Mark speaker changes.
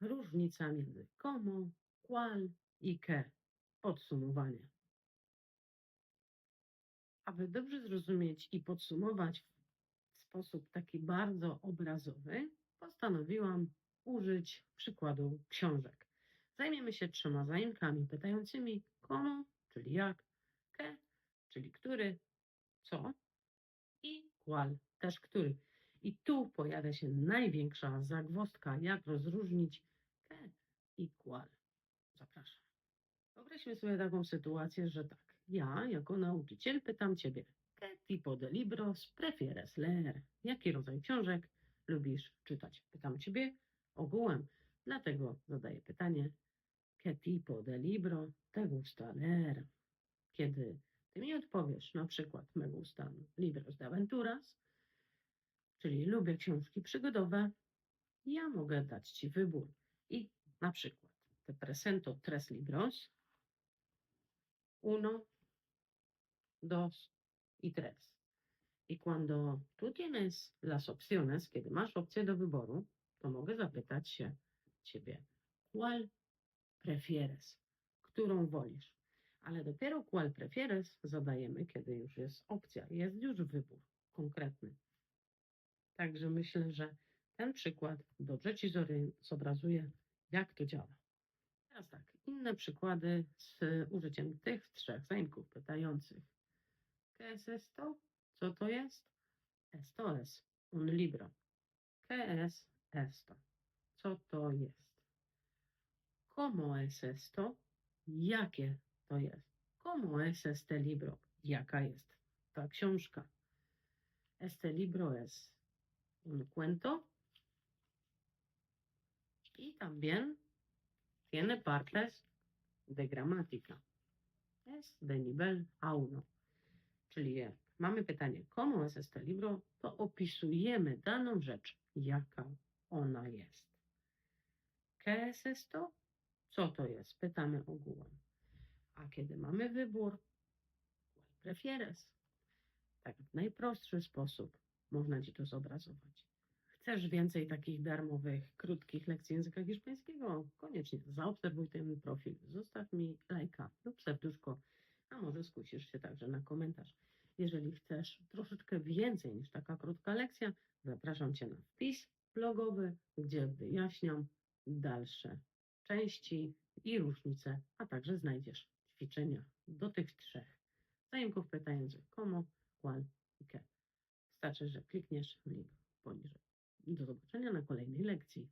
Speaker 1: różnica między como, qual i que. Podsumowanie. Aby dobrze zrozumieć i podsumować w sposób taki bardzo obrazowy, postanowiłam użyć przykładu książek. Zajmiemy się trzema zajękami pytającymi komu, czyli jak, ke, czyli który, co i qual, też który. I tu pojawia się największa zagwozdka, jak rozróżnić ke i qual. Zapraszam. Wyobraźmy sobie taką sytuację, że tak, ja jako nauczyciel pytam Ciebie, ¿qué tipo de libros prefieres leer? Jaki rodzaj książek lubisz czytać? Pytam Ciebie ogółem, dlatego zadaję pytanie, ¿qué tipo de libro te gusta leer? Kiedy Ty mi odpowiesz, na przykład, me gustan libros de aventuras, czyli lubię książki przygodowe, ja mogę dać Ci wybór i na przykład te presento tres libros, uno, dos y tres. Y cuando tú tienes las opciones, kiedy masz opcję do wyboru, to mogę zapytać się Ciebie, ¿cuál prefieres? Którą wolisz? Ale dopiero ¿cuál prefieres zadajemy, kiedy już jest opcja, jest już wybór konkretny. Także myślę, że ten przykład dobrze Ci zobrazuje, jak to działa. Teraz tak, inne przykłady z użyciem tych trzech zaimków pytających. ¿Qué es esto? Co to jest? Esto es un libro. ¿Qué es esto? Co to jest? ¿Cómo es esto? Jakie to jest? ¿Cómo es este libro? Jaka jest ta książka? Este libro es un cuento y también tiene partes de gramática. Es de nivel A1. Czyli mamy pytanie, ¿cómo es este libro? To opisujemy daną rzecz, jaka ona jest. ¿Qué es esto? Co to jest? Pytamy ogółem. A kiedy mamy wybór, ¿cuál prefieres? Tak w najprostszy sposób można Ci to zobrazować. Chcesz więcej takich darmowych, krótkich lekcji języka hiszpańskiego? Koniecznie zaobserwuj ten profil, zostaw mi lajka lub serduszko, a może skusisz się także na komentarz. Jeżeli chcesz troszeczkę więcej niż taka krótka lekcja, zapraszam Cię na wpis blogowy, gdzie wyjaśniam dalsze części i różnice, a także znajdziesz ćwiczenia do tych trzech zajęków pytających komu, qual i que. Wystarczy, że klikniesz w link poniżej. Do zobaczenia na kolejnej lekcji.